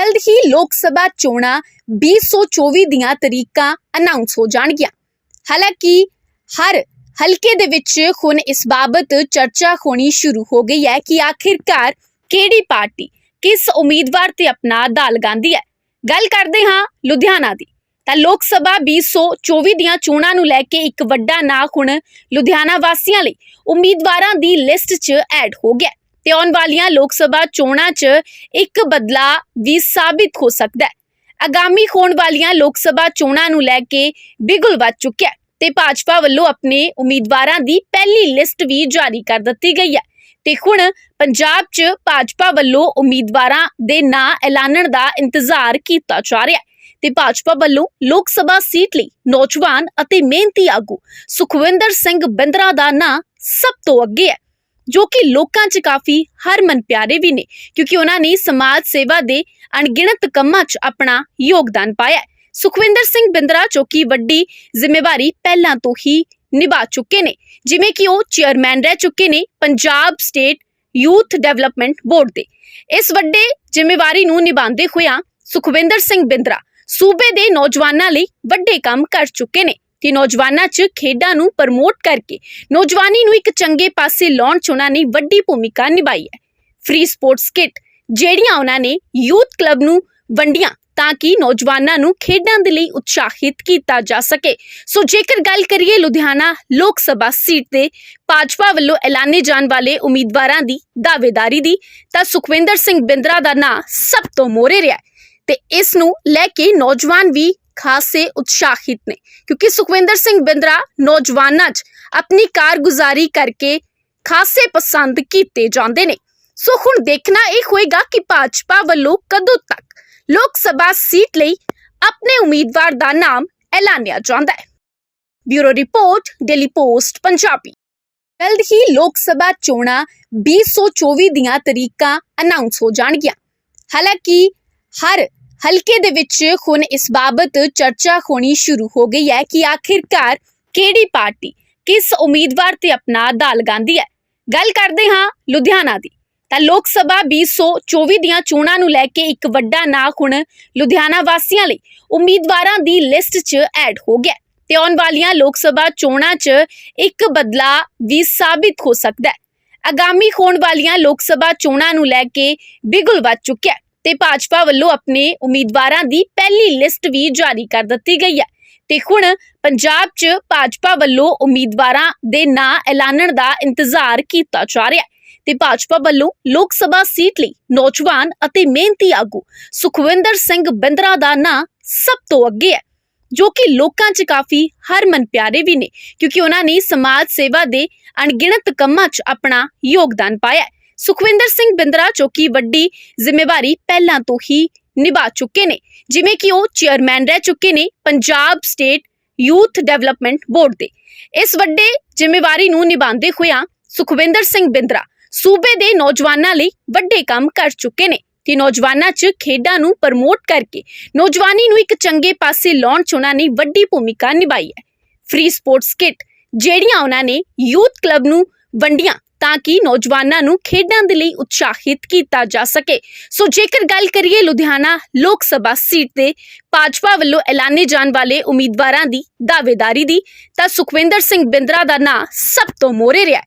ਜਲਦ ਹੀ ਲੋਕ ਸਭਾ ਚੋਣਾਂ 2024 ਦੀਆਂ ਤਰੀਕਾਂ ਅਨਾਉਂਸ ਹੋ ਜਾਣਗੀਆਂ। ਹਾਲਾਂਕਿ ਹਰ ਹਲਕੇ ਦੇ ਵਿੱਚ ਹੁਣ ਇਸ ਬਾਬਤ ਚਰਚਾ ਹੋਣੀ ਸ਼ੁਰੂ ਹੋ ਗਈ ਹੈ ਕਿ ਆਖਿਰਕਾਰ ਕਿਹੜੀ ਪਾਰਟੀ ਕਿਸ ਉਮੀਦਵਾਰ ਤੇ ਆਪਣਾ ਦਾਲ ਲਗਾਉਂਦੀ ਹੈ। ਗੱਲ ਕਰਦੇ ਹਾਂ ਲੁਧਿਆਣਾ ਦੀ। ਤਾਂ ਲੋਕ ਸਭਾ 2024 ਦੀਆਂ ਚੋਣਾਂ ਨੂੰ ਲੈ ਕੇ ਇੱਕ ਵੱਡਾ ਨਾਂ ਹੁਣ ਲੁਧਿਆਣਾ ਵਾਸੀਆਂ ਲਈ ਉਮੀਦਵਾਰਾਂ ਦੀ ਲਿਸਟ 'ਚ ਐਡ ਹੋ ਗਿਆ। ਤੇ ਆਉਣ ਵਾਲੀਆਂ ਲੋਕ ਸਭਾ ਚੋਣਾਂ 'ਚ ਇੱਕ ਬਦਲਾ ਵੀ ਸਾਬਿਤ ਹੋ ਸਕਦਾ ਹੈ। ਆਗਾਮੀ ਹੋਣ ਵਾਲੀਆਂ ਲੋਕ ਸਭਾ ਚੋਣਾਂ ਨੂੰ ਲੈ ਕੇ ਬਿਗੁਲ ਵੱਜ ਚੁੱਕਿਆ ਤੇ ਭਾਜਪਾ ਵੱਲੋਂ ਆਪਣੇ ਉਮੀਦਵਾਰਾਂ ਦੀ ਪਹਿਲੀ ਲਿਸਟ ਵੀ ਜਾਰੀ ਕਰ ਦਿੱਤੀ ਗਈ ਹੈ। ਤੇ ਹੁਣ ਪੰਜਾਬ 'ਚ ਭਾਜਪਾ ਵੱਲੋਂ ਉਮੀਦਵਾਰਾਂ ਦੇ ਨਾਂ ਐਲਾਨਣ ਦਾ ਇੰਤਜ਼ਾਰ ਕੀਤਾ ਜਾ ਰਿਹਾ ਹੈ ਤੇ ਭਾਜਪਾ ਵੱਲੋਂ ਲੋਕ ਸਭਾ ਸੀਟ ਲਈ ਨੌਜਵਾਨ ਅਤੇ ਮਿਹਨਤੀ ਆਗੂ ਸੁਖਵਿੰਦਰ ਸਿੰਘ ਬਿੰਦਰਾ ਦਾ ਨਾਂ ਸਭ ਤੋਂ ਅੱਗੇ ਹੈ। ਜੋ ਕਿ ਲੋਕਾਂ 'ਚ ਕਾਫੀ ਹਰਮਨ ਪਿਆਰੇ ਵੀ ਨੇ, ਕਿਉਂਕਿ ਉਹਨਾਂ ਨੇ ਸਮਾਜ ਸੇਵਾ ਦੇ ਅਣਗਿਣਤ ਕੰਮਾਂ 'ਚ ਆਪਣਾ ਯੋਗਦਾਨ ਪਾਇਆ ਸੁਖਵਿੰਦਰ ਸਿੰਘ ਬਿੰਦਰਾ, ਜੋ ਵੱਡੀ ਜ਼ਿੰਮੇਵਾਰੀ ਪਹਿਲਾਂ ਤੋਂ ਹੀ ਨਿਭਾ ਚੁੱਕੇ ਨੇ, ਜਿਵੇਂ ਕਿ ਉਹ ਚੇਅਰਮੈਨ ਰਹਿ ਚੁੱਕੇ ਨੇ Punjab state youth development board ਦੇ। ਇਸ ਵੱਡੇ ਜ਼ਿੰਮੇਵਾਰੀ ਨੂੰ ਨਿਭਾਉਂਦੇ ਹੋਇਆ ਸੁਖਵਿੰਦਰ ਸਿੰਘ ਬਿੰਦਰਾ ਸੂਬੇ ਦੇ ਨੌਜਵਾਨਾਂ ਲਈ ਵੱਡੇ ਕੰਮ ਕਰ ਚੁੱਕੇ ਨੇ। ਕਿ ਨੌਜਵਾਨਾਂ 'ਚ ਖੇਡਾਂ ਨੂੰ ਪ੍ਰਮੋਟ ਕਰਕੇ ਨੌਜਵਾਨੀ ਨੂੰ ਇੱਕ ਚੰਗੇ ਪਾਸੇ ਲਾਉਣ 'ਚ ਉਹਨਾਂ ਨੇ ਵੱਡੀ ਭੂਮਿਕਾ ਨਿਭਾਈ ਹੈ। ਫ੍ਰੀ ਸਪੋਰਟਸ ਕਿਟ ਜਿਹੜੀਆਂ ਉਹਨਾਂ ਨੇ ਯੂਥ ਕਲੱਬ ਨੂੰ ਵੰਡੀਆਂ ਤਾਂ ਕਿ ਨੌਜਵਾਨਾਂ ਨੂੰ ਖੇਡਾਂ ਦੇ ਲਈ ਉਤਸ਼ਾਹਿਤ ਕੀਤਾ ਜਾ ਸਕੇ। ਸੋ ਜੇਕਰ ਗੱਲ ਕਰੀਏ ਲੁਧਿਆਣਾ ਲੋਕ ਸਭਾ ਸੀਟ ਤੇ ਭਾਜਪਾ ਵੱਲੋਂ ਐਲਾਨੇ ਜਾਣ ਵਾਲੇ ਉਮੀਦਵਾਰਾਂ ਦੀ ਦਾਅਵੇਦਾਰੀ ਦੀ, ਤਾਂ ਸੁਖਵਿੰਦਰ ਸਿੰਘ ਬਿੰਦਰਾ ਦਾ ਨਾਂ ਸਭ ਤੋਂ ਮੋਹਰੇ ਰਿਹਾ ਹੈ ਤੇ ਇਸ ਨੂੰ ਲੈ ਕੇ ਨੌਜਵਾਨ ਵੀ ਖਾਸੇ ਉਤਸ਼ਾਹਿਤ ਨੇ ਕਿਉਂਕਿ ਸੁਖਵਿੰਦਰ ਸਿੰਘ ਬਿੰਦਰਾ ਨੌਜਵਾਨਾਂ 'ਚ ਆਪਣੀ ਕਾਰਗੁਜ਼ਾਰੀ ਕਰਕੇ ਖਾਸੇ ਪਸੰਦ ਕੀਤੇ ਜਾਂਦੇ ਨੇ ਸੋ ਹੁਣ ਦੇਖਣਾ ਇਹ ਹੋਏਗਾ ਕਿ ਭਾਜਪਾ ਵੱਲੋਂ ਕਦੋਂ ਤੱਕ ਲੋਕ ਸਭਾ ਸੀਟ ਲਈ ਆਪਣੇ ਉਮੀਦਵਾਰ ਦਾ ਨਾਮ ਐਲਾਨਿਆ ਜਾਂਦਾ ਹੈ bureau report Daily Post Punjabi ਜਲਦ ਹੀ ਲੋਕ ਸਭਾ ਚੋਣਾਂ 2024 ਦੀਆਂ ਤਰੀਕਾਂ ਅਨਾਉਂਸ ਹੋ ਜਾਣਗੀਆਂ ਹਾਲਾਂਕਿ ਹਰ ਹਲਕੇ ਦੇ ਵਿੱਚ ਹੁਣ ਇਸ ਬਾਬਤ ਚਰਚਾ ਹੋਣੀ ਸ਼ੁਰੂ ਹੋ ਗਈ ਹੈ ਕਿ ਆਖਿਰਕਾਰ ਕਿਹੜੀ ਪਾਰਟੀ ਕਿਸ ਉਮੀਦਵਾਰ ਤੇ ਆਪਣਾ ਦਾਅ ਲਗਾਉਂਦੀ ਹੈ। ਗੱਲ ਕਰਦੇ ਹਾਂ ਲੁਧਿਆਣਾ ਦੀ। ਤਾਂ ਲੋਕ ਸਭਾ 2024 ਦੀਆਂ ਚੋਣਾਂ ਨੂੰ ਲੈ ਕੇ ਇੱਕ ਵੱਡਾ ਨਾਂ ਹੁਣ ਲੁਧਿਆਣਾ ਵਾਸੀਆਂ ਲਈ ਉਮੀਦਵਾਰਾਂ ਦੀ ਲਿਸਟ 'ਚ ਐਡ ਹੋ ਗਿਆ ਹੈ ਤੇ ਆਉਣ ਵਾਲੀਆਂ ਲੋਕ ਸਭਾ ਚੋਣਾਂ 'ਚ ਇੱਕ ਬਦਲਾ ਵੀ ਸਾਬਿਤ ਹੋ ਸਕਦਾ ਹੈ। ਆਗਾਮੀ ਹੋਣ ਵਾਲੀਆਂ ਲੋਕ ਸਭਾ ਚੋਣਾਂ ਨੂੰ ਲੈ ਕੇ ਬਿਗੁਲ ਵੱਜ ਚੁੱਕਿਆ ਤੇ ਭਾਜਪਾ ਵੱਲੋਂ ਆਪਣੇ ਉਮੀਦਵਾਰਾਂ ਦੀ ਪਹਿਲੀ ਲਿਸਟ ਵੀ ਜਾਰੀ ਕਰ ਦਿੱਤੀ ਗਈ ਹੈ। ਤੇ ਹੁਣ ਪੰਜਾਬ 'ਚ ਭਾਜਪਾ ਵੱਲੋਂ ਉਮੀਦਵਾਰਾਂ ਦੇ ਨਾਂ ਐਲਾਨਣ ਦਾ ਇੰਤਜ਼ਾਰ ਕੀਤਾ ਜਾ ਰਿਹਾ ਹੈ। ਤੇ ਭਾਜਪਾ ਵੱਲੋਂ ਲੋਕ ਸਭਾ ਸੀਟ ਲਈ ਨੌਜਵਾਨ ਅਤੇ ਮਿਹਨਤੀ ਆਗੂ ਸੁਖਵਿੰਦਰ ਸਿੰਘ ਬਿੰਦਰਾ ਦਾ ਨਾਂ ਸਭ ਤੋਂ ਅੱਗੇ ਹੈ, ਜੋ ਕਿ ਲੋਕਾਂ 'ਚ ਕਾਫੀ ਹਰਮਨ ਪਿਆਰੇ ਵੀ ਨੇ, ਕਿਉਂਕਿ ਉਹਨਾਂ ਨੇ ਸਮਾਜ ਸੇਵਾ ਦੇ ਅਣਗਿਣਤ ਕੰਮਾਂ 'ਚ ਆਪਣਾ ਯੋਗਦਾਨ ਪਾਇਆ ਹੈ। ਸੁਖਵਿੰਦਰ ਸਿੰਘ ਬਿੰਦਰਾ, ਜੋ ਕਿ ਵੱਡੀ ਜ਼ਿੰਮੇਵਾਰੀ ਪਹਿਲਾਂ ਤੋਂ ਹੀ ਨਿਭਾ ਚੁੱਕੇ ਨੇ, ਜਿਵੇਂ ਕਿ ਉਹ ਚੇਅਰਮੈਨ ਰਹਿ ਚੁੱਕੇ ਨੇ Punjab state youth development board ਦੇ। ਇਸ ਵੱਡੇ ਜ਼ਿੰਮੇਵਾਰੀ ਨੂੰ ਨਿਭਾਉਂਦੇ ਹੋਇਆਂ ਸੁਖਵਿੰਦਰ ਸਿੰਘ ਬਿੰਦਰਾ ਸੂਬੇ ਦੇ ਨੌਜਵਾਨਾਂ ਲਈ ਵੱਡੇ ਕੰਮ ਕਰ ਚੁੱਕੇ ਨੇ ਤੇ ਨੌਜਵਾਨਾਂ 'ਚ ਖੇਡਾਂ ਨੂੰ ਪ੍ਰਮੋਟ ਕਰਕੇ ਨੌਜਵਾਨੀ ਨੂੰ ਇੱਕ ਚੰਗੇ ਪਾਸੇ ਲਾਉਣ 'ਚ ਉਹਨਾਂ ਨੇ ਵੱਡੀ ਭੂਮਿਕਾ ਨਿਭਾਈ ਹੈ। ਫ੍ਰੀ ਸਪੋਰਟਸ ਕਿਟ ਜਿਹੜੀਆਂ ਉਹਨਾਂ ਨੇ ਯੂਥ ਕਲੱਬ ਨੂੰ ਵੰਡੀਆਂ ਤਾਂ ਕਿ ਨੌਜਵਾਨਾਂ ਨੂੰ ਖੇਡਾਂ ਦੇ ਲਈ ਉਤਸ਼ਾਹਿਤ ਕੀਤਾ ਜਾ ਸਕੇ। ਸੋ ਜੇਕਰ ਗੱਲ ਕਰੀਏ ਲੁਧਿਆਣਾ ਲੋਕ ਸਭਾ ਸੀਟ ਤੇ ਭਾਜਪਾ ਵੱਲੋਂ ਐਲਾਨੇ ਜਾਣ ਵਾਲੇ ਉਮੀਦਵਾਰਾਂ ਦੀ ਦਾਅਵੇਦਾਰੀ ਦੀ, ਤਾਂ ਸੁਖਵਿੰਦਰ ਸਿੰਘ ਬਿੰਦਰਾ ਦਾ ਨਾਂ ਸਭ ਤੋਂ ਮੋਹਰੇ ਰਿਹਾ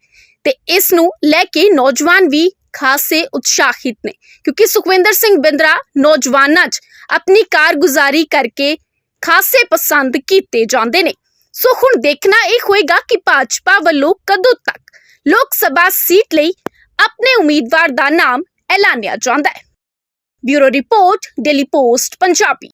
ਤੇ ਇਸ ਨੂੰ ਲੈ ਕੇ ਨੌਜਵਾਨ ਵੀ ਖਾਸੇ ਉਤਸ਼ਾਹਿਤ ਨੇ, ਕਿਉਂਕਿ ਸੁਖਵਿੰਦਰ ਸਿੰਘ ਬਿੰਦਰਾ ਨੌਜਵਾਨਾਂ 'ਚ ਆਪਣੀ ਕਾਰਗੁਜ਼ਾਰੀ ਕਰਕੇ ਖਾਸੇ ਪਸੰਦ ਕੀਤੇ ਜਾਂਦੇ ਨੇ। ਸੋ ਹੁਣ ਦੇਖਣਾ ਇਹ ਹੋਏਗਾ ਕਿ ਭਾਜਪਾ ਵੱਲੋਂ ਕਦੋਂ ਤੱਕ ਸਭਾ ਸੀਟ ਲਈ ਆਪਣੇ ਉਮੀਦਵਾਰ ਦਾ ਨਾਮ ਐਲਾਨਿਆ ਜਾਂਦਾ ਹੈ। Bureau report, Daily Post, Punjabi.